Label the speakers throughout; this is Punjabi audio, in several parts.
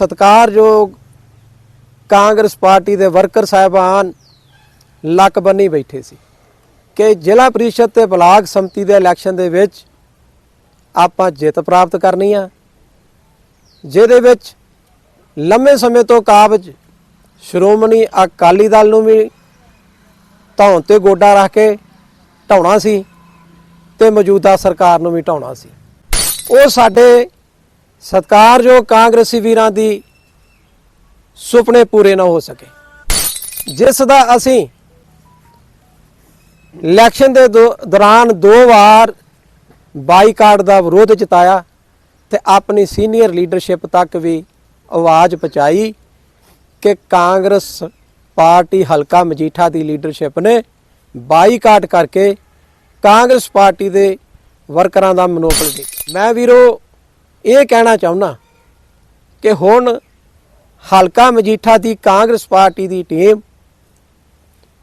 Speaker 1: ਸਤਿਕਾਰਯੋਗ ਕਾਂਗਰਸ ਪਾਰਟੀ ਦੇ ਵਰਕਰ ਸਾਹਿਬਾਨ ਲੱਕ ਬੰਨੀ ਬੈਠੇ ਸੀ ਕਿ ਜ਼ਿਲ੍ਹਾ ਪ੍ਰੀਸ਼ਦ ਤੇ ਬਲਾਕ ਸੰਮਤੀ ਦੇ ਇਲੈਕਸ਼ਨ ਦੇ ਵਿੱਚ ਆਪਾਂ ਜਿੱਤ ਪ੍ਰਾਪਤ ਕਰਨੀ ਆ, ਜਿਹਦੇ ਵਿੱਚ ਲੰਮੇ ਸਮੇਂ ਤੋਂ ਕਾਬਜ ਸ਼੍ਰੋਮਣੀ ਅਕਾਲੀ ਦਲ ਨੂੰ ਵੀ ਧੌਣ ਤੇ ਗੋਡਾ ਰੱਖ ਕੇ ਢਾਉਣਾ ਸੀ ਤੇ ਮੌਜੂਦਾ ਸਰਕਾਰ ਨੂੰ ਵੀ ਢਾਉਣਾ ਸੀ। ਉਹ ਸਾਡੇ ਸਤਿਕਾਰਯੋਗ ਕਾਂਗਰਸੀ ਵੀਰਾਂ ਦੀ ਸੁਪਨੇ ਪੂਰੇ ਨਾ ਹੋ ਸਕੇ। ਜਿਸ ਦਾ ਅਸੀਂ ਇਲੈਕਸ਼ਨ ਦੇ ਦੋ- ਦੌਰਾਨ ਦੋ ਵਾਰ ਬਾਈਕਾਟ ਦਾ ਵਿਰੋਧ ਜਤਾਇਆ ਤੇ ਆਪਣੀ ਸੀਨੀਅਰ ਲੀਡਰਸ਼ਿਪ ਤੱਕ ਵੀ ਆਵਾਜ਼ ਪਹੁੰਚਾਈ ਕਿ ਕਾਂਗਰਸ ਪਾਰਟੀ ਹਲਕਾ ਮਜੀਠਾ ਦੀ ਲੀਡਰਸ਼ਿਪ ਨੇ ਬਾਈਕਾਟ ਕਰਕੇ ਕਾਂਗਰਸ ਪਾਰਟੀ ਦੇ ਵਰਕਰਾਂ ਦਾ ਮਨੋਬਲ ਦੇ ਮੈਂ ਵੀਰੋ ਇਹ ਕਹਿਣਾ ਚਾਹੁੰਦਾ ਕਿ ਹੁਣ ਹਲਕਾ ਮਜੀਠਾ ਦੀ ਕਾਂਗਰਸ ਪਾਰਟੀ ਦੀ ਟੀਮ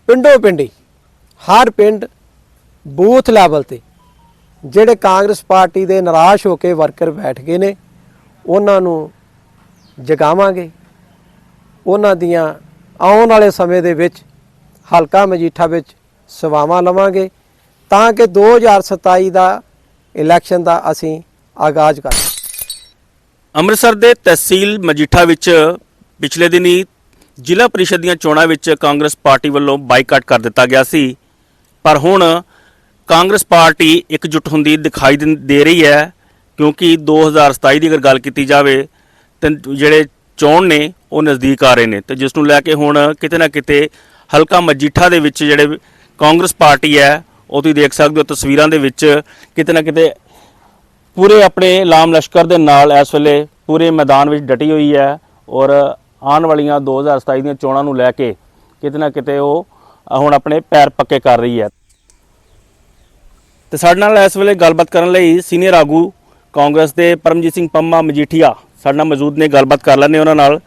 Speaker 1: ਪਿੰਡੋ ਪਿੰਡੀ, ਹਰ ਪਿੰਡ ਬੂਥ ਲੈਵਲ ਤੇ ਜਿਹੜੇ ਕਾਂਗਰਸ ਪਾਰਟੀ ਦੇ ਨਿਰਾਸ਼ ਹੋ ਕੇ ਵਰਕਰ ਬੈਠ ਗਏ ਨੇ, ਉਹਨਾਂ ਨੂੰ ਜਗਾਵਾਂਗੇ। ਉਹਨਾਂ ਦੀਆਂ ਆਉਣ ਵਾਲੇ ਸਮੇਂ ਦੇ ਵਿੱਚ ਹਲਕਾ ਮਜੀਠਾ ਵਿੱਚ ਸੇਵਾਵਾਂ ਲਵਾਂਗੇ ਤਾਂ ਕਿ 2027 ਦਾ ਇਲੈਕਸ਼ਨ ਦਾ ਅਸੀਂ ਆਗਾਜ਼ ਕਰਾਂਗੇ
Speaker 2: ਅੰਮ੍ਰਿਤਸਰ ਦੇ ਤਹਿਸੀਲ ਮਜੀਠਾ ਵਿੱਚ ਪਿਛਲੇ ਦਿਨੀ ਜ਼ਿਲ੍ਹਾ ਪ੍ਰੀਸ਼ਦ ਦੀਆਂ ਚੋਣਾਂ ਵਿੱਚ ਕਾਂਗਰਸ ਪਾਰਟੀ ਵੱਲੋਂ ਬਾਈਕਾਟ ਕਰ ਦਿੱਤਾ ਗਿਆ ਸੀ। ਪਰ ਹੁਣ ਕਾਂਗਰਸ ਪਾਰਟੀ ਇਕਜੁੱਟ ਹੁੰਦੀ ਦਿਖਾਈ ਦਿੰ- ਦੇ ਰਹੀ ਹੈ ਕਿਉਂਕਿ 2027 ਦੀ ਅਗਰ ਗੱਲ ਕੀਤੀ ਜਾਵੇ ਤਾਂ ਜਿਹੜੇ ਚੋਣ ਨੇ ਉਹ ਨਜ਼ਦੀਕ ਆ ਰਹੇ ਨੇ। ਤੇ ਜਿਸ ਨੂੰ ਲੈ ਕੇ ਹੁਣ ਕਿਤੇ ਨਾ ਕਿਤੇ ਹਲਕਾ ਮਜੀਠਾ ਦੇ ਵਿੱਚ ਜਿਹੜੇ ਕਾਂਗਰਸ ਪਾਰਟੀ ਹੈ, ਉਹ ਤੁਸੀਂ ਦੇਖ ਸਕਦੇ ਹੋ ਤਸਵੀਰਾਂ ਦੇ ਵਿੱਚ ਕਿਤੇ ਨਾ ਕਿਤੇ ਪੂਰੇ ਆਪਣੇ ਲਾਮ ਲਸ਼ਕਰ ਦੇ ਨਾਲ ਇਸ ਵੇਲੇ ਪੂਰੇ ਮੈਦਾਨ ਵਿੱਚ ਡਟੀ ਹੋਈ ਹੈ ਔਰ ਆਉਣ ਵਾਲੀਆਂ 2027 ਦੀਆਂ ਚੋਣਾਂ ਨੂੰ ਲੈ ਕੇ ਕਿਤੇ ਨਾ ਕਿਤੇ ਉਹ ਹੁਣ ਆਪਣੇ ਪੈਰ ਪੱਕੇ ਕਰ ਰਹੀ ਹੈ। ਤੇ ਸਾਡੇ ਨਾਲ ਇਸ ਵੇਲੇ ਗੱਲਬਾਤ ਕਰਨ ਲਈ ਸੀਨੀਅਰ ਆਗੂ ਕਾਂਗਰਸ ਦੇ ਪਰਮਜੀਤ ਸਿੰਘ ਪੰਮਾ ਮਜੀਠੀਆ ਸਾਡੇ ਨਾਲ ਮੌਜੂਦ ਨੇ, ਗੱਲਬਾਤ ਕਰ ਲੈਂਦੇ ਉਹਨਾਂ ਨਾਲ।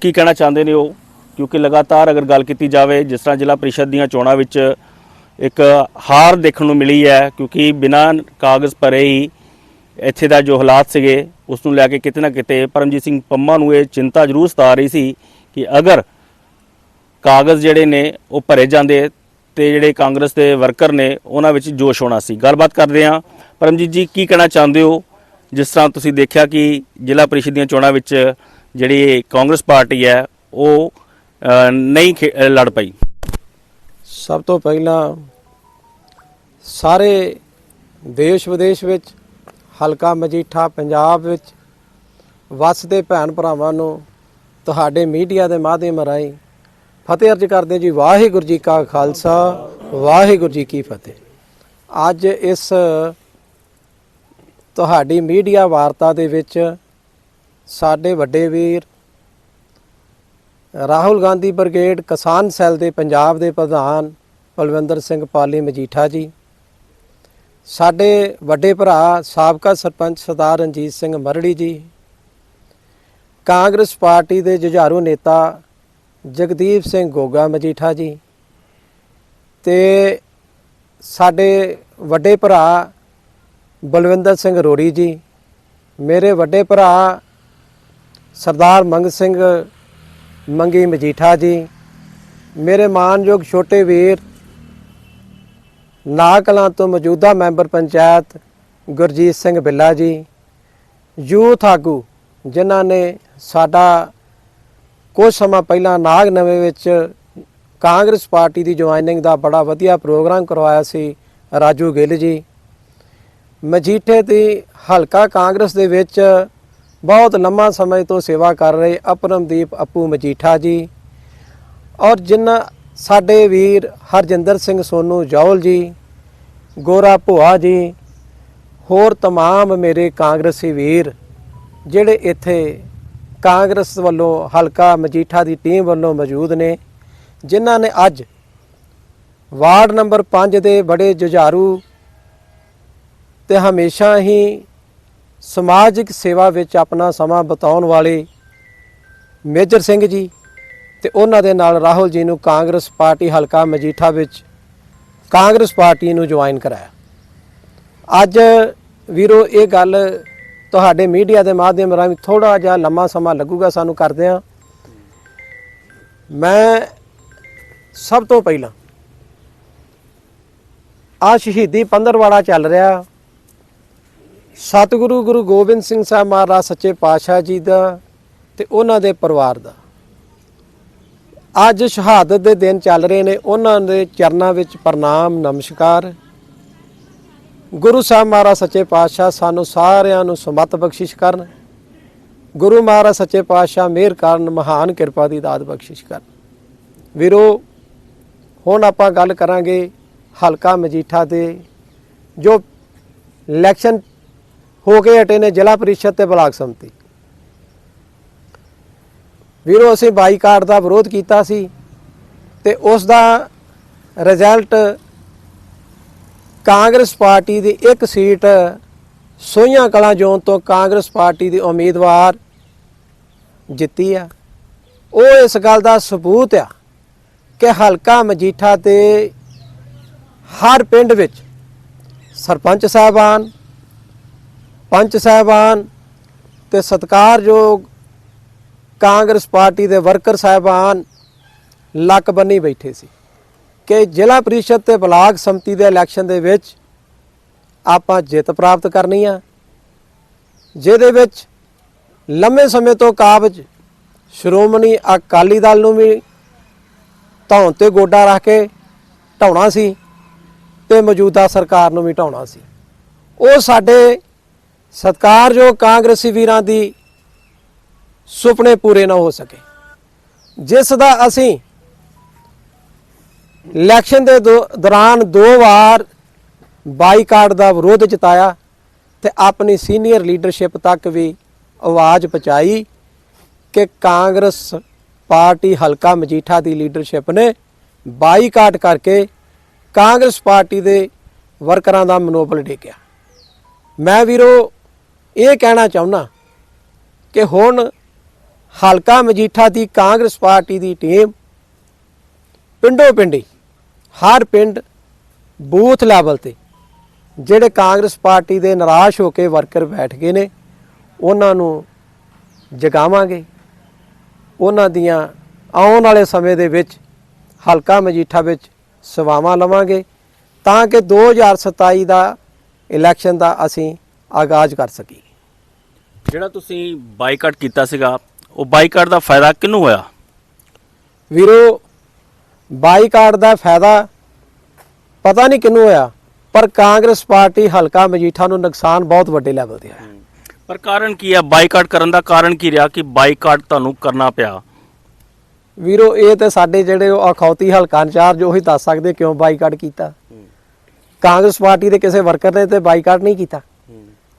Speaker 2: ਕੀ ਕਹਿਣਾ ਚਾਹੁੰਦੇ ਨੇ ਉਹ? ਕਿਉਂਕਿ ਲਗਾਤਾਰ ਅਗਰ ਗੱਲ ਕੀਤੀ ਜਾਵੇ, ਜਿਸ ਤਰ੍ਹਾਂ ਜ਼ਿਲ੍ਹਾ ਪ੍ਰੀਸ਼ਦ ਦੀਆਂ ਚੋਣਾਂ ਵਿੱਚ ਇੱਕ ਹਾਰ ਦੇਖਣ ਨੂੰ ਮਿਲੀ ਹੈ, ਕਿਉਂਕਿ ਬਿਨਾਂ ਕਾਗਜ਼ ਭਰੇ ਹੀ ਇੱਥੇ ਦਾ ਜੋ ਹਾਲਾਤ ਸੀਗੇ ਉਸ ਨੂੰ ਲੈ ਕੇ ਕਿਤੇ ਨਾ ਕਿਤੇ ਪਰਮਜੀਤ ਸਿੰਘ ਪੰਮਾ ਨੂੰ ਇਹ ਚਿੰਤਾ ਜ਼ਰੂਰ ਸਤਾ ਰਹੀ ਸੀ ਕਿ ਅਗਰ ਕਾਗਜ਼ ਜਿਹੜੇ ਨੇ ਉਹ ਭਰੇ ਜਾਂਦੇ ਤੇ ਜਿਹੜੇ ਕਾਂਗਰਸ ਦੇ ਵਰਕਰ ਨੇ, ਉਹਨਾਂ ਵਿੱਚ ਜੋਸ਼ ਹੋਣਾ ਸੀ। ਗੱਲਬਾਤ ਕਰਦੇ ਹਾਂ। ਪਰਮਜੀਤ ਜੀ, ਕੀ ਕਹਿਣਾ ਚਾਹੁੰਦੇ ਹੋ? ਜਿਸ ਤਰ੍ਹਾਂ ਤੁਸੀਂ ਦੇਖਿਆ ਕਿ ਜ਼ਿਲ੍ਹਾ ਪਰਿਸ਼ਦ ਦੀਆਂ ਚੋਣਾਂ ਵਿੱਚ ਜਿਹੜੀ ਕਾਂਗਰਸ ਪਾਰਟੀ ਹੈ, ਉਹ ਨਹੀਂ ਖੇ- ਲੜ ਪਈ।
Speaker 1: ਸਭ ਤੋਂ ਪਹਿਲਾਂ ਸਾਰੇ ਦੇਸ਼ ਵਿਦੇਸ਼ ਵਿੱਚ ਹਲਕਾ ਮਜੀਠਾ ਪੰਜਾਬ ਵਿੱਚ ਵਸਦੇ ਭੈਣ ਭਰਾਵਾਂ ਨੂੰ ਤੁਹਾਡੇ ਮੀਡੀਆ ਦੇ ਮਾਧਿਅਮ ਰਾਹੀਂ ਫਤਿਹ ਅਰਜ ਕਰਦੇ ਜੀ, ਵਾਹਿਗੁਰੂ ਜੀ ਕਾ ਖਾਲਸਾ, ਵਾਹਿਗੁਰੂ ਜੀ ਕੀ ਫਤਿਹ। ਅੱਜ ਇਸ ਤੁਹਾਡੀ ਮੀਡੀਆ ਵਾਰਤਾ ਦੇ ਵਿੱਚ ਸਾਡੇ ਵੱਡੇ ਵੀਰ ਰਾਹੁਲ ਗਾਂਧੀ ਬ੍ਰਿਗੇਡ ਕਿਸਾਨ ਸੈੱਲ ਦੇ ਪੰਜਾਬ ਦੇ ਪ੍ਰਧਾਨ ਬਲਵਿੰਦਰ ਸਿੰਘ ਪਾਲੀ ਮਜੀਠਾ ਜੀ ਸਾਡੇ ਵੱਡੇ ਭਰਾ ਸਾਬਕਾ ਸਰਪੰਚ ਸਰਦਾਰ ਰਣਜੀਤ ਸਿੰਘ ਮਰੜੀ ਜੀ, ਕਾਂਗਰਸ ਪਾਰਟੀ ਦੇ ਜੁਝਾਰੂ ਨੇਤਾ ਜਗਦੀਪ ਸਿੰਘ ਗੋਗਾ ਮਜੀਠਾ ਜੀ ਤੇ ਸਾਡੇ ਵੱਡੇ ਭਰਾ ਬਲਵਿੰਦਰ ਸਿੰਘ ਰੋੜੀ ਜੀ, ਮੇਰੇ ਵੱਡੇ ਭਰਾ ਸਰਦਾਰ ਮੰਗ ਸਿੰਘ ਮੰਗੀ ਮਜੀਠਾ ਜੀ, ਮੇਰੇ ਮਾਨਯੋਗ ਛੋਟੇ ਵੀਰ ਨਾ ਕਲਾਂ ਤੋਂ ਮੌਜੂਦਾ ਮੈਂਬਰ ਪੰਚਾਇਤ ਗੁਰਜੀਤ ਸਿੰਘ ਬਿੱਲਾ ਜੀ, ਯੂਥ ਆਗੂ ਜਿਨ੍ਹਾਂ ਨੇ ਸਾਡਾ ਕੁਝ ਸਮਾਂ ਪਹਿਲਾਂ ਨਾਗ ਨਵੇਂ ਵਿੱਚ ਕਾਂਗਰਸ ਪਾਰਟੀ ਦੀ ਜੁਆਇਨਿੰਗ ਦਾ ਬੜਾ ਵਧੀਆ ਪ੍ਰੋਗਰਾਮ ਕਰਵਾਇਆ ਸੀ, ਰਾਜੂ ਗਿੱਲ ਜੀ। ਮਜੀਠੇ ਦੀ ਹਲਕਾ ਕਾਂਗਰਸ ਦੇ ਵਿੱਚ ਬਹੁਤ ਲੰਮਾ ਸਮੇਂ ਤੋਂ ਸੇਵਾ ਕਰ ਰਹੇ ਅਪਰਮਦੀਪ ਅੱਪੂ ਮਜੀਠਾ ਜੀ ਔਰ ਜਿਨ੍ਹਾਂ ਸਾਡੇ ਵੀਰ ਹਰਜਿੰਦਰ ਸਿੰਘ ਸੋਨੂ ਜੌਲ ਜੀ ਗੋਰਾ ਭੁਆ ਜੀ ਹੋਰ तमाम ਮੇਰੇ ਕਾਂਗਰਸੀ ਵੀਰ ਜਿਹੜੇ ਇੱਥੇ ਕਾਂਗਰਸ ਵੱਲੋਂ ਹਲਕਾ ਮਜੀਠਾ ਦੀ ਟੀਮ ਵੱਲੋਂ ਮੌਜੂਦ ਨੇ ਜਿਨ੍ਹਾਂ ਨੇ ਅੱਜ ਵਾਰਡ ਨੰਬਰ 5 ਦੇ ਬੜੇ ਜੁਝਾਰੂ ਤੇ ਹਮੇਸ਼ਾ ਹੀ ਸਮਾਜਿਕ ਸੇਵਾ ਵਿੱਚ ਆਪਣਾ ਸਮਾਂ ਬਿਤਾਉਣ ਵਾਲੇ ਮੇਜਰ ਸਿੰਘ ਜੀ ਤੇ ਉਹਨਾਂ ਦੇ ਨਾਲ ਰਾਹੁਲ ਜੀ ਨੂੰ ਕਾਂਗਰਸ ਪਾਰਟੀ ਹਲਕਾ ਮਜੀਠਾ ਵਿੱਚ ਕਾਂਗਰਸ ਪਾਰਟੀ ਨੂੰ ਜੁਆਇਨ ਕਰਾਇਆ। ਅੱਜ ਵੀਰੋ, ਇਹ ਗੱਲ ਤੁਹਾਡੇ ਮੀਡੀਆ ਦੇ ਮਾਧਿਅਮ ਰਾਹੀਂ ਥੋੜਾ ਜਿਹਾ ਲੰਮਾ ਸਮਾਂ ਲੱਗੂਗਾ, ਸਾਨੂੰ ਕਰਦੇ ਆ ਮੈਂ ਸਭ ਤੋਂ ਪਹਿਲਾਂ ਆ ਸ਼ਹੀਦੀ ਪੰਦਰਵਾੜਾ ਚੱਲ ਰਿਹਾ। ਸਤਿਗੁਰੂ ਗੁਰੂ ਗੋਬਿੰਦ ਸਿੰਘ ਸਾਹਿਬ ਮਹਾਰਾਜ ਸੱਚੇ ਪਾਤਸ਼ਾਹ ਜੀ ਦਾ ਤੇ ਉਹਨਾਂ ਦੇ ਪਰਿਵਾਰ ਦਾ। ਅੱਜ ਸ਼ਹਾਦਤ ਦੇ ਦਿਨ ਚੱਲ ਰਹੇ ਨੇ। ਉਹਨਾਂ ਦੇ ਚਰਨਾਂ ਵਿੱਚ ਪ੍ਰਣਾਮ, ਨਮਸਕਾਰ। ਗੁਰੂ ਸਾਹਿਬ ਮਹਾਰਾਜ ਸੱਚੇ ਪਾਤਸ਼ਾਹ ਸਾਨੂੰ ਸਾਰਿਆਂ ਨੂੰ ਸਮਤ ਬਖਸ਼ਿਸ਼ ਕਰਨ। ਗੁਰੂ ਮਹਾਰਾਜ ਸੱਚੇ ਪਾਤਸ਼ਾਹ ਮਿਹਰ ਕਰਨ, ਮਹਾਨ ਕਿਰਪਾ ਦੀ ਦਾਤ ਬਖਸ਼ਿਸ਼ ਕਰਨ। ਵੀਰੋ, ਹੁਣ ਆਪਾਂ ਗੱਲ ਕਰਾਂਗੇ ਹਲਕਾ ਮਜੀਠਾ ਦੇ ਜੋ ਇਲੈਕਸ਼ਨ ਹੋ ਕੇ ਹਟੇ ਨੇ ਜ਼ਿਲ੍ਹਾ ਪਰਿਸ਼ਦ ਤੇ ਬਲਾਕ ਸੰਮਤੀ। ਵੀਰੋ, ਅਸੀਂ ਬਾਈਕਾਟ ਦਾ ਵਿਰੋਧ ਕੀਤਾ ਸੀ ਤੇ ਉਸ ਦਾ ਰਿਜ਼ਲਟ ਕਾਂਗਰਸ ਪਾਰਟੀ ਦੀ ਇੱਕ ਸੀਟ ਸੋਹੀਆਂ ਕਲਾਂ ਜ਼ੋਨ ਤੋਂ ਕਾਂਗਰਸ ਪਾਰਟੀ ਦੀ ਉਮੀਦਵਾਰ ਜਿੱਤੀ ਆ। ਉਹ ਇਸ ਗੱਲ ਦਾ ਸਬੂਤ ਆ ਕਿ ਹਲਕਾ ਮਜੀਠਾ ਤੇ ਹਰ ਪਿੰਡ ਵਿੱਚ ਸਰਪੰਚ ਸਾਹਿਬਾਨ, ਪੰਚ ਸਾਹਿਬਾਨ ਤੇ ਸਤਿਕਾਰਯੋਗ ਕਾਂਗਰਸ ਪਾਰਟੀ ਦੇ ਵਰਕਰ ਸਾਹਿਬਾਨ ਲੱਕ ਬੰਨੀ ਬੈਠੇ ਸੀ ਕਿ ਜ਼ਿਲ੍ਹਾ ਪ੍ਰੀਸ਼ਦ ਤੇ ਬਲਾਕ ਸੰਮਤੀ ਦੇ ਇਲੈਕਸ਼ਨ ਦੇ ਵਿੱਚ ਆਪਾਂ ਜਿੱਤ ਪ੍ਰਾਪਤ ਕਰਨੀ ਆ, ਜਿਹਦੇ ਵਿੱਚ ਲੰਮੇ ਸਮੇਂ ਤੋਂ ਕਾਬਜ ਸ਼੍ਰੋਮਣੀ ਅਕਾਲੀ ਦਲ ਨੂੰ ਵੀ ਧੌਣ ਤੇ ਗੋਡਾ ਰੱਖ ਕੇ ਢਾਉਣਾ ਸੀ ਤੇ ਮੌਜੂਦਾ ਸਰਕਾਰ ਨੂੰ ਵੀ ਢਾਉਣਾ ਸੀ। ਉਹ ਸਾਡੇ ਸਤਿਕਾਰਯੋਗ ਕਾਂਗਰਸੀ ਵੀਰਾਂ ਦੀ ਸੁਪਨੇ ਪੂਰੇ ਨਾ ਹੋ ਸਕੇ। ਜਿਸ ਦਾ ਅਸੀਂ ਇਲੈਕਸ਼ਨ ਦੇ ਦੋ- ਦੌਰਾਨ ਦੋ ਵਾਰ ਬਾਈਕਾਟ ਦਾ ਵਿਰੋਧ ਜਤਾਇਆ ਤੇ ਆਪਣੀ ਸੀਨੀਅਰ ਲੀਡਰਸ਼ਿਪ ਤੱਕ ਵੀ ਆਵਾਜ਼ ਪਹੁੰਚਾਈ ਕਿ ਕਾਂਗਰਸ ਪਾਰਟੀ ਹਲਕਾ ਮਜੀਠਾ ਦੀ ਲੀਡਰਸ਼ਿਪ ਨੇ ਬਾਈਕਾਟ ਕਰਕੇ ਕਾਂਗਰਸ ਪਾਰਟੀ ਦੇ ਵਰਕਰਾਂ ਦਾ ਮਨੋਬਲ ਡੇਕਿਆ। ਮੈਂ ਵੀਰੋ, ਇਹ ਕਹਿਣਾ ਚਾਹੁੰਦਾ ਕਿ ਹੁਣ ਹਲਕਾ ਮਜੀਠਾ ਦੀ ਕਾਂਗਰਸ ਪਾਰਟੀ ਦੀ ਟੀਮ ਪਿੰਡੋ ਪਿੰਡੀ, ਹਰ ਪਿੰਡ ਬੂਥ ਲੈਵਲ ਤੇ, ਜਿਹੜੇ ਕਾਂਗਰਸ ਪਾਰਟੀ ਦੇ ਨਿਰਾਸ਼ ਹੋ ਕੇ ਵਰਕਰ ਬੈਠ ਗਏ ਨੇ, ਉਹਨਾਂ ਨੂੰ ਜਗਾਵਾਂਗੇ। ਉਹਨਾਂ ਦੀਆਂ ਆਉਣ ਵਾਲੇ ਸਮੇਂ ਦੇ ਵਿੱਚ ਹਲਕਾ ਮਜੀਠਾ ਵਿੱਚ ਸੇਵਾਵਾਂ ਲਵਾਂਗੇ, ਤਾਂ ਕਿ 2027 ਦਾ ਇਲੈਕਸ਼ਨ ਦਾ ਅਸੀਂ ਆਗਾਜ਼ ਕਰ ਸਕੀਏ।
Speaker 2: ਜਿਹੜਾ ਤੁਸੀਂ ਬਾਈਕਾਟ ਕੀਤਾ ਸੀਗਾ ਉਹ ਬਾਈਕਾਟ ਦਾ ਫਾਇਦਾ ਕਿਹਨੂੰ ਹੋਇਆ?
Speaker 1: ਵੀਰੋ ਬਾਈਕਾਟ ਦਾ ਫਾਇਦਾ ਪਤਾ ਨਹੀਂ ਕਿਹਨੂੰ ਹੋਇਆ ਪਰ ਕਾਂਗਰਸ ਪਾਰਟੀ ਹਲਕਾ ਮਜੀਠਾ ਨੂੰ ਨੁਕਸਾਨ ਬਹੁਤ ਵੱਡੇ ਲੈਵਲ ਤੇ ਹੋਇਆ।
Speaker 2: ਪਰ ਕਾਰਨ ਕੀ ਆ? ਬਾਈਕਾਟ ਕਰਨ ਦਾ ਕਾਰਨ ਕੀ ਰਿਹਾ ਕਿ ਬਾਈਕਾਟ ਤੁਹਾਨੂੰ ਕਰਨਾ ਪਿਆ?
Speaker 1: ਵੀਰੋ ਇਹ ਤੇ ਸਾਡੇ ਜਿਹੜੇ ਉਹ ਅਖੌਤੀ ਹਲਕਾ ਇੰਚਾਰਜ ਉਹੀ ਦੱਸ ਸਕਦੇ ਕਿਉਂ ਬਾਈਕਾਟ ਕੀਤਾ? ਕਾਂਗਰਸ ਪਾਰਟੀ ਦੇ ਕਿਸੇ ਵਰਕਰ ਨੇ ਤੇ ਬਾਈਕਾਟ ਨਹੀਂ ਕੀਤਾ।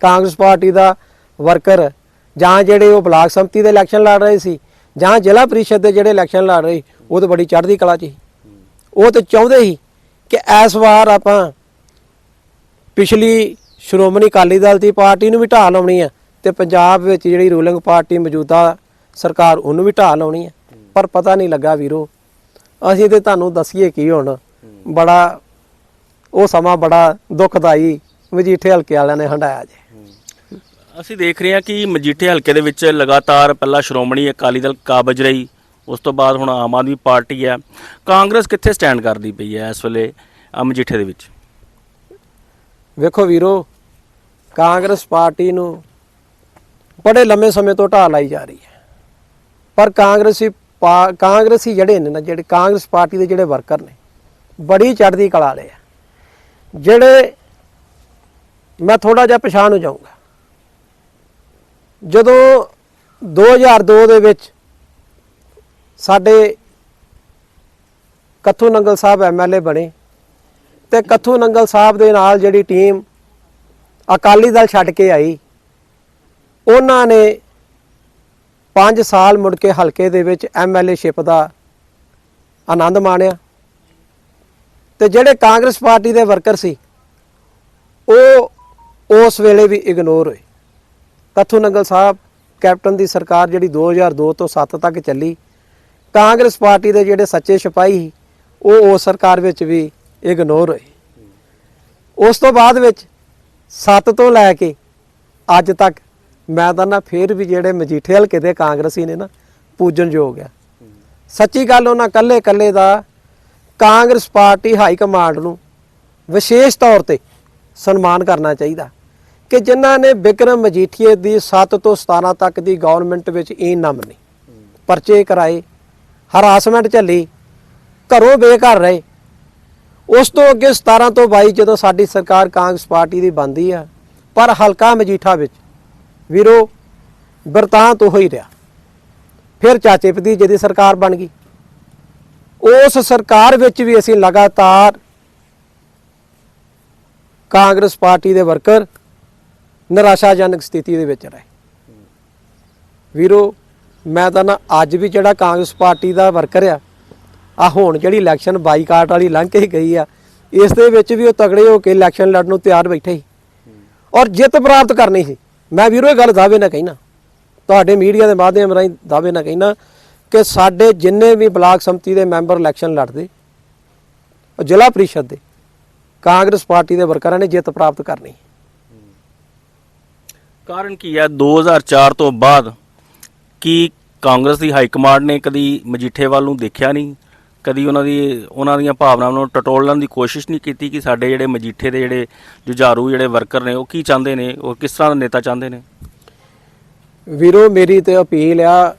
Speaker 1: ਕਾਂਗਰਸ ਪਾਰਟੀ ਦਾ ਵਰਕਰ ਜਾਂ ਜਿਹੜੇ ਉਹ ਬਲਾਕ ਸੰਮਤੀ ਦੇ ਇਲੈਕਸ਼ਨ ਲੜ ਰਹੇ ਸੀ, ਜਾਂ ਜ਼ਿਲ੍ਹਾ ਪ੍ਰੀਸ਼ਦ ਦੇ ਜਿਹੜੇ ਇਲੈਕਸ਼ਨ ਲੜ ਰਹੇ, ਉਹ ਤਾਂ ਬੜੀ ਚੜ੍ਹਦੀ ਕਲਾ 'ਚ ਸੀ। ਉਹ ਤਾਂ ਚਾਹੁੰਦੇ ਸੀ ਕਿ ਇਸ ਵਾਰ ਆਪਾਂ ਪਿਛਲੀ ਸ਼੍ਰੋਮਣੀ ਅਕਾਲੀ ਦਲ ਦੀ ਪਾਰਟੀ ਨੂੰ ਵੀ ਢਾਹ ਲਾਉਣੀ ਆ ਤੇ ਪੰਜਾਬ ਵਿੱਚ ਜਿਹੜੀ ਰੂਲਿੰਗ ਪਾਰਟੀ ਮੌਜੂਦਾ ਸਰਕਾਰ ਉਹਨੂੰ ਵੀ ਢਾਹ ਲਾਉਣੀ ਆ। ਪਰ ਪਤਾ ਨਹੀਂ ਲੱਗਾ ਵੀਰੋ, ਅਸੀਂ ਤੇ ਤੁਹਾਨੂੰ ਦੱਸੀਏ ਕੀ ਹੁਣ। ਬੜਾ, ਉਹ ਸਮਾਂ ਬੜਾ ਦੁਖਦਾਈ, ਮਜੀਠੇ ਹਲਕੇ ਵਾਲਿਆਂ ਨੇ ਹੰਡਾਇਆ ਜੇ।
Speaker 2: ਅਸੀਂ ਦੇਖ ਰਹੇ ਹਾਂ ਕਿ ਮਜੀਠੇ ਹਲਕੇ ਦੇ ਵਿੱਚ ਲਗਾਤਾਰ ਪਹਿਲਾਂ ਸ਼੍ਰੋਮਣੀ ਅਕਾਲੀ ਦਲ ਕਾਬਜ ਰਹੀ, ਉਸ ਤੋਂ ਬਾਅਦ ਹੁਣ ਆਮ ਆਦਮੀ ਪਾਰਟੀ ਹੈ। ਕਾਂਗਰਸ ਕਿੱਥੇ ਸਟੈਂਡ ਕਰਦੀ ਪਈ ਹੈ ਇਸ ਵੇਲੇ ਮਜੀਠੇ ਦੇ ਵਿੱਚ?
Speaker 1: ਵੇਖੋ ਵੀਰੋ, ਕਾਂਗਰਸ ਪਾਰਟੀ ਨੂੰ ਬੜੇ ਲੰਮੇ ਸਮੇਂ ਤੋਂ ਢਾਹ ਲਾਈ ਜਾ ਰਹੀ ਹੈ। ਪਰ ਕਾਂਗਰਸੀ ਪਾ- ਕਾਂਗਰਸੀ ਜਿਹੜੇ ਨੇ ਨਾ, ਜਿਹੜੇ ਕਾਂਗਰਸ ਪਾਰਟੀ ਦੇ ਜਿਹੜੇ ਵਰਕਰ ਨੇ, ਬੜੀ ਚੜ੍ਹਦੀ ਕਲਾ ਵਾਲੇ ਆ। ਜਿਹੜੇ, ਮੈਂ ਥੋੜਾ ਜਿਹਾ ਪਛਾਣ ਹੋ ਜਾਊਂਗਾ। ਜਦੋਂ 2002 ਦੇ ਵਿੱਚ ਸਾਡੇ ਕੱਥੂ ਨੰਗਲ ਸਾਹਿਬ ਐਮਐਲਏ ਬਣੇ ਤੇ ਕੱਥੂ ਨੰਗਲ ਸਾਹਿਬ ਦੇ ਨਾਲ ਜਿਹੜੀ ਟੀਮ ਅਕਾਲੀ ਦਲ ਛੱਡ ਕੇ ਆਈ, ਉਹਨਾਂ ਨੇ 5 ਸਾਲ ਮੁੜ ਕੇ ਹਲਕੇ ਦੇ ਵਿੱਚ ਐਮਐਲਏ ਸ਼ਿਪ ਦਾ ਆਨੰਦ ਮਾਣਿਆ ਤੇ ਜਿਹੜੇ ਕਾਂਗਰਸ ਪਾਰਟੀ ਦੇ ਵਰਕਰ ਸੀ, ਉਹ ਉਸ ਵੇਲੇ ਵੀ ਇਗਨੋਰ ਹੋਏ। ਕੱਥੂ ਨੰਗਲ ਸਾਹਿਬ ਕੈਪਟਨ ਦੀ ਸਰਕਾਰ ਜਿਹੜੀ 2002 ਤੋਂ 7 ਤੱਕ ਚੱਲੀ ਕਾਂਗਰਸ ਪਾਰਟੀ ਦੇ ਜਿਹੜੇ ਸੱਚੇ ਸਿਪਾਹੀ ਸੀ, ਉਹ ਉਸ ਸਰਕਾਰ ਵਿੱਚ ਵੀ ਇਗਨੋਰ ਹੋਏ। ਉਸ ਤੋਂ ਬਾਅਦ ਵਿੱਚ 7 ਤੋਂ ਲੈ ਕੇ ਅੱਜ ਤੱਕ ਮੈਂ ਤਾਂ ਨਾ ਫੇਰ ਵੀ ਜਿਹੜੇ ਮਜੀਠੇ ਹਲਕੇ ਦੇ ਕਾਂਗਰਸੀ ਨੇ ਨਾ ਪੂਜਨਯੋਗ ਆ। ਸੱਚੀ ਗੱਲ ਉਹਨਾਂ ਕੱਲੇ ਕੱਲੇ ਦਾ ਕਾਂਗਰਸ ਪਾਰਟੀ ਹਾਈ ਕਮਾਂਡ ਨੂੰ ਵਿਸ਼ੇਸ਼ ਤੌਰ ਤੇ ਸਨਮਾਨ ਕਰਨਾ ਚਾਹੀਦਾ। ਕਿ ਜਿਨ੍ਹਾਂ ਨੇ ਬਿਕਰਮ ਮਜੀਠੀਏ ਦੀ 7 ਤੋਂ 17 ਤੱਕ ਦੀ ਗਵਰਨਮੈਂਟ ਵਿੱਚ ਈਨ ਨਾ ਮੰਨੀ। ਪਰਚੇ ਕਰਾਏ ਹਰਾਸਮੈਂਟ ਝੱਲੀ, ਘਰੋਂ ਬੇਘਰ ਰਹੇ। ਉਸ ਤੋਂ ਅੱਗੇ 17 ਤੋਂ 22 ਜਦੋਂ ਸਾਡੀ ਸਰਕਾਰ ਕਾਂਗਰਸ ਪਾਰਟੀ ਦੀ ਬੰਦੀ ਆ, ਪਰ ਹਲਕਾ ਮਜੀਠਾ ਵਿੱਚ ਵੀਰੋ ਬਰਤਾਂਤ ਉਹ ਹੀ ਰਿਹਾ। ਫਿਰ ਚਾਚੇ ਭਤੀਜੇ ਦੀ ਸਰਕਾਰ ਬਣ ਗਈ। ਉਸ ਸਰਕਾਰ ਵਿੱਚ ਵੀ ਅਸੀਂ ਲਗਾਤਾਰ ਕਾਂਗਰਸ ਪਾਰਟੀ ਦੇ ਵਰਕਰ ਨਿਰਾਸ਼ਾਜਨਕ ਸਥਿਤੀ ਦੇ ਵਿੱਚ ਰਹੇ। ਵੀਰੋ, ਮੈਂ ਤਾਂ ਨਾ ਅੱਜ ਵੀ ਜਿਹੜਾ ਕਾਂਗਰਸ ਪਾਰਟੀ ਦਾ ਵਰਕਰ ਆ ਆ ਹੁਣ ਜਿਹੜੀ ਇਲੈਕਸ਼ਨ ਬਾਈਕਾਟ ਵਾਲੀ ਲੰਘ ਕੇ ਗਈ ਆ, ਇਸ ਦੇ ਵਿੱਚ ਵੀ ਉਹ ਤਗੜੇ ਹੋ ਕੇ ਇਲੈਕਸ਼ਨ ਲੜਨ ਨੂੰ ਤਿਆਰ ਬੈਠੇ ਸੀ। ਔਰ ਜਿੱਤ ਪ੍ਰਾਪਤ ਕਰਨੀ ਸੀ। ਮੈਂ ਵੀਰੋ, ਇਹ ਗੱਲ ਦਾਅਵੇ ਨਾ ਕਹਿਣਾ। ਤੁਹਾਡੇ ਮੀਡੀਆ ਦੇ ਮਾਧਿਅਮ ਰਾਹੀਂ ਦਾਅਵੇ ਨਾ ਕਹਿਣਾ ਕਿ ਸਾਡੇ ਜਿੰਨੇ ਵੀ ਬਲਾਕ ਸੰਮਤੀ ਦੇ ਮੈਂਬਰ ਇਲੈਕਸ਼ਨ ਲੜਦੇ, ਉਹ ਜ਼ਿਲ੍ਹਾ ਪ੍ਰੀਸ਼ਦ ਦੇ ਕਾਂਗਰਸ ਪਾਰਟੀ ਦੇ ਵਰਕਰਾਂ ਨੇ ਜਿੱਤ ਪ੍ਰਾਪਤ ਕਰਨੀ।
Speaker 2: ਕਾਰਨ ਕੀ ਹੈ? 2004 ਤੋਂ ਬਾਅਦ ਕੀ ਕਾਂਗਰਸ ਦੀ ਹਾਈ ਕਮਾਂਡ ਨੇ ਕਦੀ ਮਜੀਠੇ ਵੱਲ ਨੂੰ ਦੇਖਿਆ ਨਹੀਂ? ਕਦੀ ਉਹਨਾਂ ਦੀ, ਉਹਨਾਂ ਦੀਆਂ ਭਾਵਨਾਵਾਂ ਨੂੰ ਟਟੋਲਣ ਦੀ ਕੋਸ਼ਿਸ਼ ਨਹੀਂ ਕੀਤੀ ਕਿ ਸਾਡੇ ਜਿਹੜੇ ਮਜੀਠੇ ਦੇ ਜਿਹੜੇ ਜੁਝਾਰੂ ਜਿਹੜੇ ਵਰਕਰ ਨੇ, ਉਹ ਕੀ ਚਾਹੁੰਦੇ ਨੇ? ਉਹ ਕਿਸ ਤਰ੍ਹਾਂ ਦਾ ਨੇਤਾ ਚਾਹੁੰਦੇ ਨੇ?
Speaker 1: ਵੀਰੋ, ਮੇਰੀ ਤੇ ਅਪੀਲ ਆ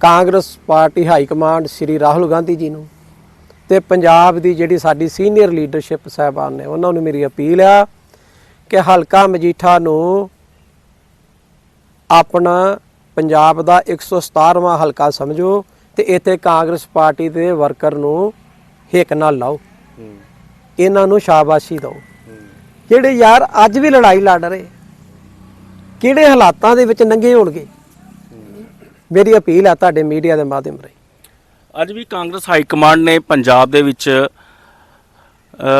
Speaker 1: Congress party high command Shri Rahul Gandhi ji ਨੂੰ ਤੇ ਪੰਜਾਬ ਦੀ ਜਿਹੜੀ ਸਾਡੀ ਸੀਨੀਅਰ ਲੀਡਰਸ਼ਿਪ ਸਹਿਬਾਨ ਨੇ, ਉਹਨਾਂ ਨੂੰ ਮੇਰੀ ਅਪੀਲ ਆ ਕਿ ਹਲਕਾ ਮਜੀਠਾ ਨੂੰ ਆਪਣਾ ਪੰਜਾਬ ਦਾ 117ਵਾਂ ਹਲਕਾ ਸਮਝੋ ਤੇ ਇੱਥੇ ਕਾਂਗਰਸ ਪਾਰਟੀ ਦੇ ਵਰਕਰ ਨੂੰ ਹਿੱਕ ਨਾਲ ਲਾਓ। ਇਹਨਾਂ ਨੂੰ ਸ਼ਾਬਾਸ਼ੀ ਦਿਓ। ਜਿਹੜੇ ਯਾਰ ਅੱਜ ਵੀ ਲੜਾਈ ਲੜ ਰਹੇ, ਕਿਹੜੇ ਹਾਲਾਤਾਂ ਦੇ ਵਿੱਚ ਨੰਗੇ ਹੋਣਗੇ? ਮੇਰੀ ਅਪੀਲ ਆ ਤੁਹਾਡੇ ਮੀਡੀਆ ਦੇ ਮਾਧਿਅਮ ਰਾਹੀਂ।
Speaker 2: ਅੱਜ ਵੀ ਕਾਂਗਰਸ ਹਾਈ ਕਮਾਂਡ ਨੇ ਪੰਜਾਬ ਦੇ ਵਿੱਚ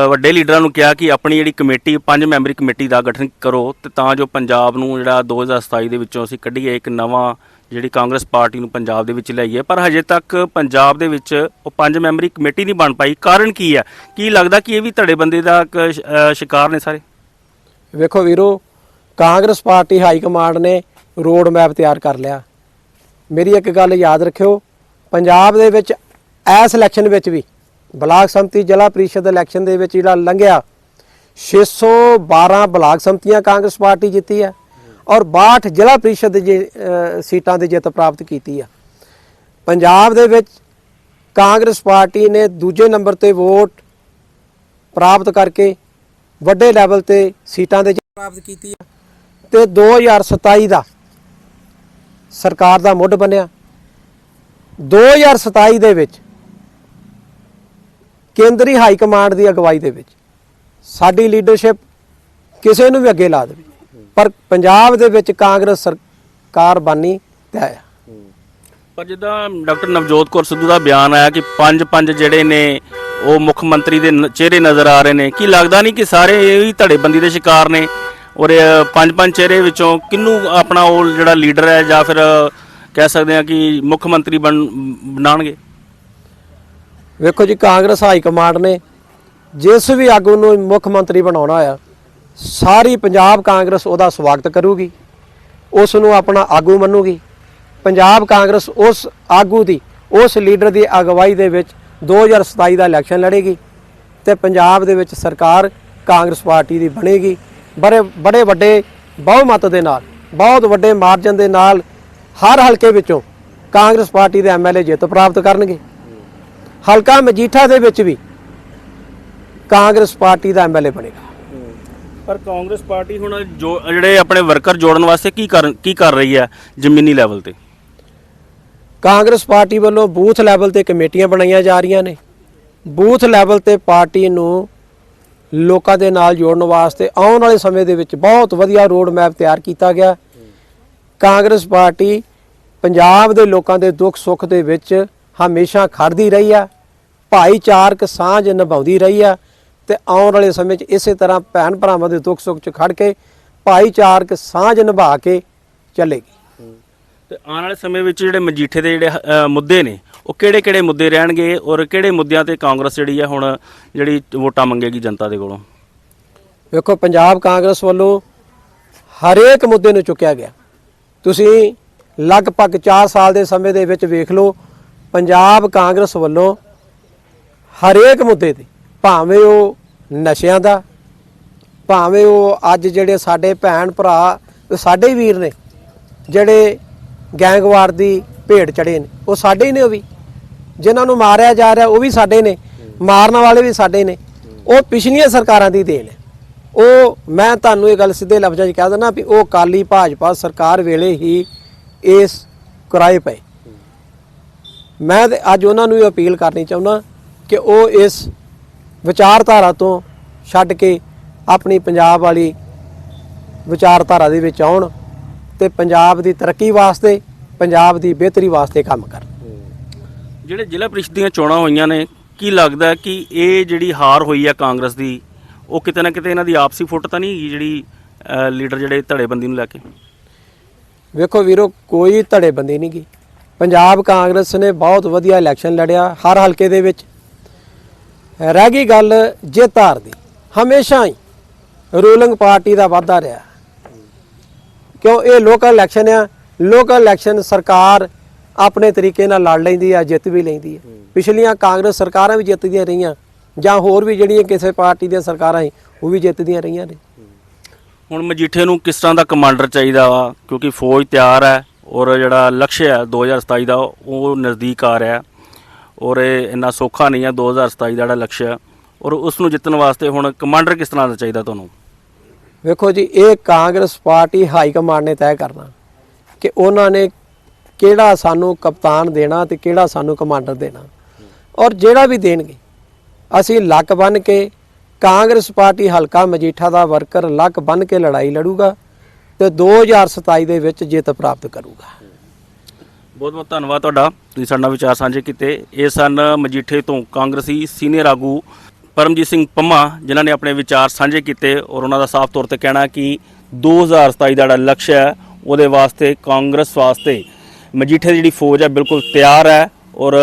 Speaker 2: ਵੱਡੇ ਲੀਡਰਾਂ ਨੂੰ ਕਿਹਾ ਕਿ ਆਪਣੀ ਜਿਹੜੀ ਕਮੇਟੀ, ਪੰਜ ਮੈਂਬਰੀ ਕਮੇਟੀ ਦਾ ਗਠਨ ਕਰੋ ਤੇ ਤਾਂ ਜੋ ਪੰਜਾਬ ਨੂੰ ਜਿਹੜਾ 2027 ਦੇ ਵਿੱਚੋਂ ਅਸੀਂ ਕੱਢੀਏ, ਇੱਕ ਨਵਾਂ ਜਿਹੜੀ ਕਾਂਗਰਸ ਪਾਰਟੀ ਨੂੰ ਪੰਜਾਬ ਦੇ ਵਿੱਚ ਲਿਆਈਏ। ਪਰ ਹਜੇ ਤੱਕ ਪੰਜਾਬ ਦੇ ਵਿੱਚ ਉਹ ਪੰਜ ਮੈਂਬਰੀ ਕਮੇਟੀ ਨਹੀਂ ਬਣ ਪਾਈ। ਕਾਰਨ ਕੀ ਹੈ? ਕੀ ਲੱਗਦਾ ਕਿ ਇਹ ਵੀ ਧੜੇ ਬੰਦੇ ਦਾ ਇੱਕ ਸ਼ਿਕਾਰ ਨੇ ਸਾਰੇ?
Speaker 1: ਵੇਖੋ ਵੀਰੋ, ਕਾਂਗਰਸ ਪਾਰਟੀ ਹਾਈ ਕਮਾਂਡ ਨੇ ਰੋਡ ਮੈਪ ਤਿਆਰ ਕਰ ਲਿਆ। ਮੇਰੀ ਇੱਕ ਗੱਲ ਯਾਦ ਰੱਖਿਓ, ਪੰਜਾਬ ਦੇ ਵਿੱਚ ਐਸ ਇਲੈਕਸ਼ਨ ਵਿੱਚ ਵੀ ਬਲਾਕ ਸੰਮਤੀ ਜ਼ਿਲ੍ਹਾ ਪ੍ਰੀਸ਼ਦ ਇਲੈਕਸ਼ਨ ਦੇ ਵਿੱਚ ਜਿਹੜਾ ਲੰਘਿਆ। 612 ਬਲਾਕ ਸੰਮਤੀਆਂ ਕਾਂਗਰਸ ਪਾਰਟੀ ਜਿੱਤੀ ਹੈ ਔਰ 62 ਜ਼ਿਲ੍ਹਾ ਪ੍ਰੀਸ਼ਦ ਦੀ ਸੀਟਾਂ ਦੀ ਜਿੱਤ ਪ੍ਰਾਪਤ ਕੀਤੀ ਆ ਪੰਜਾਬ ਦੇ ਵਿੱਚ ਕਾਂਗਰਸ ਪਾਰਟੀ ਨੇ ਦੂਜੇ ਨੰਬਰ ਤੇ ਵੋਟ ਪ੍ਰਾਪਤ ਕਰਕੇ ਵੱਡੇ ਲੈਵਲ ਤੇ ਸੀਟਾਂ ਦੇ ਜਿੱਤ ਪ੍ਰਾਪਤ ਕੀਤੀ ਆ ਤੇ 2027 ਦਾ ਸਰਕਾਰ ਦਾ ਮੁੱਢ ਬਣਿਆ। 2027 ਦੇ ਵਿੱਚ ਕੇਂਦਰੀ ਹਾਈ ਕਮਾਂਡ ਦੀ ਅਗਵਾਈ ਦੇ ਵਿੱਚ ਸਾਡੀ ਲੀਡਰਸ਼ਿਪ ਕਿਸੇ ਨੂੰ ਵੀ ਅੱਗੇ ਲਾ ਦੇਵੇ। ਪਰ ਪੰਜਾਬ ਦੇ ਵਿੱਚ ਕਾਂਗਰਸ ਸਰਕਾਰ ਬਾਨੀ ਤੇ ਆਇਆ
Speaker 2: ਪਰ ਜਿੱਦਾਂ ਡਾਕਟਰ ਨਵਜੋਤ ਕੌਰ ਸਿੱਧੂ ਦਾ ਬਿਆਨ ਆਇਆ ਕਿ ਪੰਜ ਪੰਜ ਜਿਹੜੇ ਨੇ ਉਹ ਮੁੱਖ ਮੰਤਰੀ ਦੇ ਚਿਹਰੇ ਨਜ਼ਰ ਆ ਰਹੇ ਨੇ, ਕੀ ਲੱਗਦਾ ਨਹੀਂ ਕਿ ਸਾਰੇ ਇਹ ਧੜੇਬੰਦੀ ਦੇ ਸ਼ਿਕਾਰ ਨੇ? ਔਰ ਪੰਜ ਪੰਜ ਚਿਹਰੇ ਵਿੱਚੋਂ ਕਿਹਨੂੰ ਆਪਣਾ ਉਹ ਜਿਹੜਾ ਲੀਡਰ ਹੈ ਜਾਂ ਫਿਰ ਕਹਿ ਸਕਦੇ ਆ ਕਿ ਮੁੱਖ ਮੰਤਰੀ ਬਣ ਬਣਾਉਣਗੇ?
Speaker 1: ਵੇਖੋ ਜੀ, ਕਾਂਗਰਸ ਹਾਈ ਕਮਾਂਡ ਨੇ ਜਿਸ ਵੀ ਆਗੂ ਨੂੰ ਮੁੱਖ ਮੰਤਰੀ ਬਣਾਉਣਾ ਆ, ਸਾਰੀ ਪੰਜਾਬ ਕਾਂਗਰਸ ਉਹਦਾ ਸਵਾਗਤ ਕਰੂਗੀ, ਉਸ ਨੂੰ ਆਪਣਾ ਆਗੂ ਮੰਨੂਗੀ। ਪੰਜਾਬ ਕਾਂਗਰਸ ਉਸ ਆਗੂ ਦੀ, ਉਸ ਲੀਡਰ ਦੀ ਅਗਵਾਈ ਦੇ ਵਿੱਚ 2027 ਦਾ ਇਲੈਕਸ਼ਨ ਲੜੇਗੀ ਤੇ ਪੰਜਾਬ ਦੇ ਵਿੱਚ ਸਰਕਾਰ ਕਾਂਗਰਸ ਪਾਰਟੀ ਦੀ ਬਣੇਗੀ। ਬੜੇ ਬੜੇ ਵੱਡੇ ਬਹੁਮਤ ਦੇ ਨਾਲ, ਬਹੁਤ ਵੱਡੇ ਮਾਰਜਨ ਦੇ ਨਾਲ ਹਰ ਹਲਕੇ ਵਿੱਚੋਂ ਕਾਂਗਰਸ ਪਾਰਟੀ ਦੇ ਐਮਐਲਏ ਜਿੱਤ ਪ੍ਰਾਪਤ ਕਰਨਗੇ। ਹਲਕਾ ਮਜੀਠਾ ਦੇ ਵਿੱਚ ਵੀ ਕਾਂਗਰਸ ਪਾਰਟੀ ਦਾ ਐਮਐਲਏ ਬਣੇਗਾ।
Speaker 2: ਪਰ ਕਾਂਗਰਸ ਪਾਰਟੀ ਹੁਣ ਜੋ ਜਿਹੜੇ ਆਪਣੇ ਵਰਕਰ ਜੋੜਨ ਵਾਸਤੇ ਕੀ ਕਰ ਕੀ ਕਰ ਰਹੀ ਹੈ ਜ਼ਮੀਨੀ ਲੈਵਲ ਤੇ?
Speaker 1: ਕਾਂਗਰਸ ਪਾਰਟੀ ਵੱਲੋਂ ਬੂਥ ਲੈਵਲ ਤੇ ਕਮੇਟੀਆਂ ਬਣਾਈਆਂ ਜਾ ਰਹੀਆਂ ਨੇ। ਬੂਥ ਲੈਵਲ ਤੇ ਪਾਰਟੀ ਨੂੰ ਲੋਕਾਂ ਦੇ ਨਾਲ ਜੋੜਨ ਵਾਸਤੇ ਆਉਣ ਵਾਲੇ ਸਮੇਂ ਦੇ ਵਿੱਚ ਬਹੁਤ ਵਧੀਆ ਰੋਡ ਮੈਪ ਤਿਆਰ ਕੀਤਾ ਗਿਆ। ਕਾਂਗਰਸ ਪਾਰਟੀ ਪੰਜਾਬ ਦੇ ਲੋਕਾਂ ਦੇ ਦੁੱਖ ਸੁੱਖ ਦੇ ਵਿੱਚ ਹਮੇਸ਼ਾ ਖੜਦੀ ਰਹੀ ਆ। ਭਾਈਚਾਰਕ ਸਾਂਝ ਨਿਭਾਉਂਦੀ ਰਹੀ ਆ ਤੇ ਆਉਣ ਵਾਲੇ ਸਮੇਂ 'ਚ ਇਸੇ ਤਰ੍ਹਾਂ ਭੈਣ ਭਰਾਵਾਂ ਦੇ ਦੁੱਖ ਸੁੱਖ 'ਚ ਖੜ ਕੇ ਭਾਈਚਾਰਕ ਸਾਂਝ ਨਿਭਾ ਕੇ ਚੱਲੇਗੀ।
Speaker 2: ਤੇ ਆਉਣ ਵਾਲੇ ਸਮੇਂ ਵਿੱਚ ਜਿਹੜੇ ਮਜੀਠੇ ਦੇ ਜਿਹੜੇ ਅ, ਮੁੱਦੇ ਨੇ ਉਹ ਕਿਹੜੇ-ਕਿਹੜੇ ਮੁੱਦੇ ਰਹਿਣਗੇ ਔਰ ਕਿਹੜੇ ਮੁੱਦਿਆਂ ਤੇ ਕਾਂਗਰਸ ਜਿਹੜੀ ਹੈ ਹੁਣ ਜਿਹੜੀ ਵੋਟਾਂ ਮੰਗੇਗੀ ਜਨਤਾ ਦੇ ਕੋਲੋਂ?
Speaker 1: ਵੇਖੋ ਪੰਜਾਬ ਕਾਂਗਰਸ ਵੱਲੋਂ ਹਰੇਕ ਮੁੱਦੇ ਨੂੰ ਚੁੱਕਿਆ ਗਿਆ। ਤੁਸੀਂ ਲਗਭਗ 4 ਸਾਲ ਦੇ ਸਮੇਂ ਦੇ ਵਿੱਚ ਵੇਖ ਲਓ ਪੰਜਾਬ ਕਾਂਗਰਸ ਵੱਲੋਂ ਹਰੇਕ ਮੁੱਦੇ ਤੇ, ਭਾਵੇਂ ਉਹ ਨਸ਼ਿਆਂ ਦਾ, ਭਾਵੇਂ ਉਹ ਅੱਜ ਜਿਹੜੇ ਸਾਡੇ ਭੈਣ ਭਰਾ ਤੇ ਸਾਡੇ ਹੀ ਵੀਰ ਨੇ, ਜਿਹੜੇ ਗੈਂਗਵਾਰ ਦੀ ਭੇਡ ਚੜੇ ਨੇ, ਉਹ ਸਾਡੇ ਹੀ ਨੇ ਉਹ ਵੀ। ਜਿਨ੍ਹਾਂ ਨੂੰ ਮਾਰਿਆ ਜਾ ਰਿਹਾ, ਉਹ ਵੀ ਸਾਡੇ ਨੇ, ਮਾਰਨ ਵਾਲੇ ਵੀ ਸਾਡੇ ਨੇ। ਉਹ ਪਿਛਲੀਆਂ ਸਰਕਾਰਾਂ ਦੀ ਦੇਣ ਹੈ। ਉਹ, ਮੈਂ ਤੁਹਾਨੂੰ ਇਹ ਗੱਲ ਸਿੱਧੇ ਲਫ਼ਜ਼ਾਂ 'ਚ ਕਹਿ ਦਿੰਦਾ ਵੀ ਉਹ ਕਾਲੀ ਭਾਜਪਾ ਸਰਕਾਰ ਵੇਲੇ ਹੀ ਇਸ ਕਿਰਾਏ ਪਏ। ਮੈਂ ਤੇ ਅੱਜ ਉਹਨਾਂ ਨੂੰ ਇਹ ਅਪੀਲ ਕਰਨੀ ਚਾਹੁੰਦਾ ਕਿ ਉਹ ਇਸ ਵਿਚਾਰਧਾਰਾ ਤੋਂ ਛੱਡ ਕੇ ਆਪਣੀ ਪੰਜਾਬ ਵਾਲੀ ਵਿਚਾਰਧਾਰਾ ਦੇ ਵਿੱਚ ਆਉਣ ਤੇ ਪੰਜਾਬ ਦੀ ਤਰੱਕੀ ਵਾਸਤੇ ਪੰਜਾਬ ਦੀ ਬਿਹਤਰੀ ਵਾਸਤੇ ਕੰਮ ਕਰਨ।
Speaker 2: ਜਿਹੜੇ ਜ਼ਿਲ੍ਹਾ ਪ੍ਰੀਸ਼ਦ ਦੀਆਂ ਚੋਣਾਂ ਹੋਈਆਂ ਨੇ ਕੀ ਲੱਗਦਾ ਕਿ ਇਹ ਜਿਹੜੀ ਹਾਰ ਹੋਈ ਹੈ ਕਾਂਗਰਸ ਦੀ ਉਹ ਕਿਤੇ ਨਾ ਕਿਤੇ ਇਹਨਾਂ ਦੀ ਆਪਸੀ ਫੁੱਟ ਤਾਂ ਨਹੀਂ ਜਿਹੜੀ ਲੀਡਰ ਜਿਹੜੇ ਧੜੇਬੰਦੀ ਨੂੰ ਲੈ ਕੇ?
Speaker 1: ਵੇਖੋ ਵੀਰੋ ਕੋਈ ਧੜੇਬੰਦੀ ਨਹੀਂ ਗੀ। ਪੰਜਾਬ ਕਾਂਗਰਸ ਨੇ ਬਹੁਤ ਵਧੀਆ ਇਲੈਕਸ਼ਨ ਲੜਿਆ ਹਰ ਹਲਕੇ ਦੇ ਵਿੱਚ ਰਹਿ ਗਈ ਗੱਲ ਜਿੱਤ ਹਾਰ ਦੀ। ਹਮੇਸ਼ਾ ਹੀ ਰੂਲਿੰਗ ਪਾਰਟੀ ਦਾ ਵਾਧਾ ਰਿਹਾ। ਕਿਉਂ? ਇਹ ਲੋਕਲ ਇਲੈਕਸ਼ਨ ਆ। ਲੋਕਲ ਇਲੈਕਸ਼ਨ ਸਰਕਾਰ ਆਪਣੇ ਤਰੀਕੇ ਨਾਲ ਲੜ ਲੈਂਦੀ ਆ, ਜਿੱਤ ਵੀ ਲੈਂਦੀ ਆ। ਪਿਛਲੀਆਂ ਕਾਂਗਰਸ ਸਰਕਾਰਾਂ ਵੀ ਜਿੱਤਦੀਆਂ ਰਹੀਆਂ, ਜਾਂ ਹੋਰ ਵੀ ਜਿਹੜੀਆਂ ਕਿਸੇ ਪਾਰਟੀ ਦੀਆਂ ਸਰਕਾਰਾਂ ਸੀ, ਉਹ ਵੀ ਜਿੱਤਦੀਆਂ ਰਹੀਆਂ ਨੇ।
Speaker 2: ਹੁਣ ਮਜੀਠੇ ਨੂੰ ਕਿਸ ਤਰ੍ਹਾਂ ਦਾ ਕਮਾਂਡਰ ਚਾਹੀਦਾ ਵਾ? ਕਿਉਂਕਿ ਫੌਜ ਤਿਆਰ ਹੈ ਔਰ ਜਿਹੜਾ ਲਕਸ਼ ਹੈ 2027 ਦਾ, ਉਹ ਨਜ਼ਦੀਕ ਆ ਰਿਹਾ। ਔਰ ਇਹ ਇੰਨਾ ਸੌਖਾ ਨਹੀਂ ਹੈ 2027 ਦਾ ਜਿਹੜਾ ਲਕਸ਼ ਹੈ ਔਰ ਉਸ ਨੂੰ ਜਿੱਤਣ ਵਾਸਤੇ ਹੁਣ ਕਮਾਂਡਰ ਕਿਸ ਤਰ੍ਹਾਂ ਦਾ ਚਾਹੀਦਾ ਤੁਹਾਨੂੰ?
Speaker 1: ਵੇਖੋ ਜੀ, ਇਹ ਕਾਂਗਰਸ ਪਾਰਟੀ ਹਾਈ ਕਮਾਂਡ ਨੇ ਤੈਅ ਕਰਨਾ ਕਿ ਉਹਨਾਂ ਨੇ ਕਿਹੜਾ ਸਾਨੂੰ ਕਪਤਾਨ ਦੇਣਾ ਤੇ ਕਿਹੜਾ ਸਾਨੂੰ ਕਮਾਂਡਰ ਦੇਣਾ। ਔਰ ਜਿਹੜਾ ਵੀ ਦੇਣਗੇ, ਅਸੀਂ ਲੱਕ ਬੰਨ ਕੇ ਕਾਂਗਰਸ ਪਾਰਟੀ ਹਲਕਾ ਮਜੀਠਾ ਦਾ ਵਰਕਰ ਲੱਕ ਬੰਨ ਕੇ ਲੜਾਈ ਲੜੂਗਾ ਤੇ 2027 ਦੇ ਵਿੱਚ ਜਿੱਤ ਪ੍ਰਾਪਤ ਕਰੂਗਾ।
Speaker 2: ਬਹੁਤ ਬਹੁਤ ਧੰਨਵਾਦ ਤੁਹਾਡਾ। ਤੁਸੀਂ ਸਾਡੇ ਨਾਲ ਵਿਚਾਰ ਸਾਂਝੇ ਕੀਤੇ। ਇਹ ਸਨ ਮਜੀਠੇ ਤੋਂ ਕਾਂਗਰਸੀ ਸੀਨੀਅਰ ਆਗੂ ਪਰਮਜੀਤ ਸਿੰਘ ਪੰਮਾ, ਜਿਨ੍ਹਾਂ ਨੇ ਆਪਣੇ ਵਿਚਾਰ ਸਾਂਝੇ ਕੀਤੇ ਔਰ ਉਹਨਾਂ ਦਾ ਸਾਫ਼ ਤੌਰ ਤੇ ਕਹਿਣਾ ਕਿ 2027 ਦਾ ਜਿਹੜਾ ਲਕਸ਼ ਹੈ, ਉਹਦੇ ਵਾਸਤੇ, ਕਾਂਗਰਸ ਵਾਸਤੇ ਮਜੀਠੇ ਦੀ ਜਿਹੜੀ ਫੌਜ ਹੈ, ਬਿਲਕੁਲ ਤਿਆਰ ਹੈ ਔਰ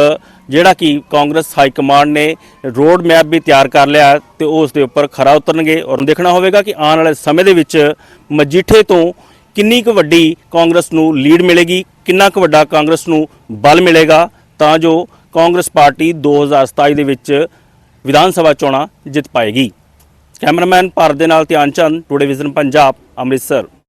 Speaker 2: ਜਿਹੜਾ ਕਿ ਕਾਂਗਰਸ ਹਾਈ ਕਮਾਂਡ ਨੇ ਰੋਡ ਮੈਪ ਵੀ ਤਿਆਰ ਕਰ ਲਿਆ ਹੈ ਤੇ ਉਹ ਉਸ ਦੇ ਉੱਪਰ ਖਰਾ ਉਤਰਨਗੇ ਔਰ ਦੇਖਣਾ ਹੋਵੇਗਾ ਕਿ ਆਉਣ ਵਾਲੇ ਸਮੇਂ ਦੇ ਵਿੱਚ ਮਜੀਠੇ ਤੋਂ ਕਿੰਨੀ ਕੁ ਵੱਡੀ ਕਾਂਗਰਸ ਨੂੰ ਲੀਡ ਮਿਲੇਗੀ। ਕਿੰਨਾ ਕੁ ਵੱਡਾ ਕਾਂਗਰਸ ਨੂੰ ਬਲ ਮਿਲੇਗਾ, ਤਾਂ ਜੋ ਕਾਂਗਰਸ ਪਾਰਟੀ 2027 ਦੇ ਵਿੱਚ ਵਿਧਾਨ ਸਭਾ ਚੋਣਾਂ ਜਿੱਤ ਪਾਏਗੀ। ਕੈਮਰਾਮੈਨ ਭਾਰਤ ਦੇ ਨਾਲ ਧਿਆਨ ਚੰਦ, ਟੂਡੇ ਵਿਜ਼ਨ ਪੰਜਾਬ, ਅੰਮ੍ਰਿਤਸਰ।